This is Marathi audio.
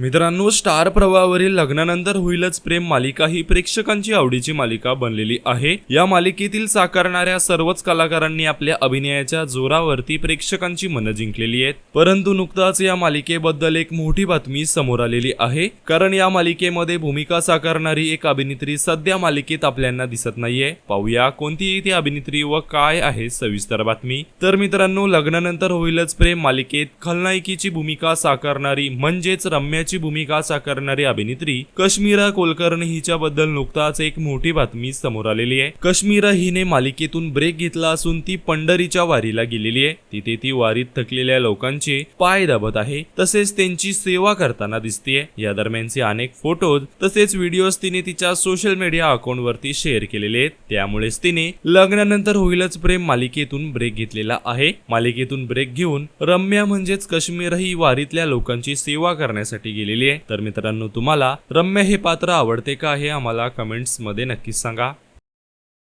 मित्रांनो स्टार प्रवाहावरील लग्नानंतर होईलच प्रेम मालिका ही प्रेक्षकांची आवडीची मालिका बनलेली आहे. या मालिकेतील साकारणाऱ्या सर्वच कलाकारांनी आपल्या अभिनयाच्या जोरावरती प्रेक्षकांची मनं जिंकलेली आहेत. परंतु नुकताच या मालिकेबद्दल एक मोठी बातमी समोर आलेली आहे. कारण या मालिकेमध्ये भूमिका साकारणारी एक अभिनेत्री सध्या मालिकेत आपल्याला दिसत नाहीये. पाहूया कोणती ती अभिनेत्री व काय आहे सविस्तर बातमी. तर मित्रांनो लग्नानंतर होईलच प्रेम मालिकेत खलनायकीची भूमिका साकारणारी म्हणजेच रम्याची भूमिका साकारणारी अभिनेत्री कश्मीरा कुलकर्णी हिच्याबद्दल नुकताच एक मोठी बातमी समोर आलेली आहे. कश्मीरा हिने मालिकेतून ब्रेक घेतला असून ती पंढरीच्या वारीला गेलेली आहे. तिथे ती वारीत थकलेल्या लोकांचे पाय दाबत आहे. तसेच त्यांची सेवा करताना दिसतेय. या दरम्यानचे अनेक फोटोज तसेच व्हिडिओज तिने तिच्या सोशल मीडिया अकाउंट वरती शेअर केलेले आहेत. त्यामुळेच तिने लग्नानंतर होईलच प्रेम मालिकेतून ब्रेक घेतलेला आहे. मालिकेतून ब्रेक घेऊन रम्या म्हणजेच काश्मीर ही वारीतल्या लोकांची सेवा करण्यासाठी गेलेली आहे. तर मित्रांनो तुम्हाला रम्य हे पात्र आवडते का हे आम्हाला कमेंट्समध्ये नक्कीच सांगा.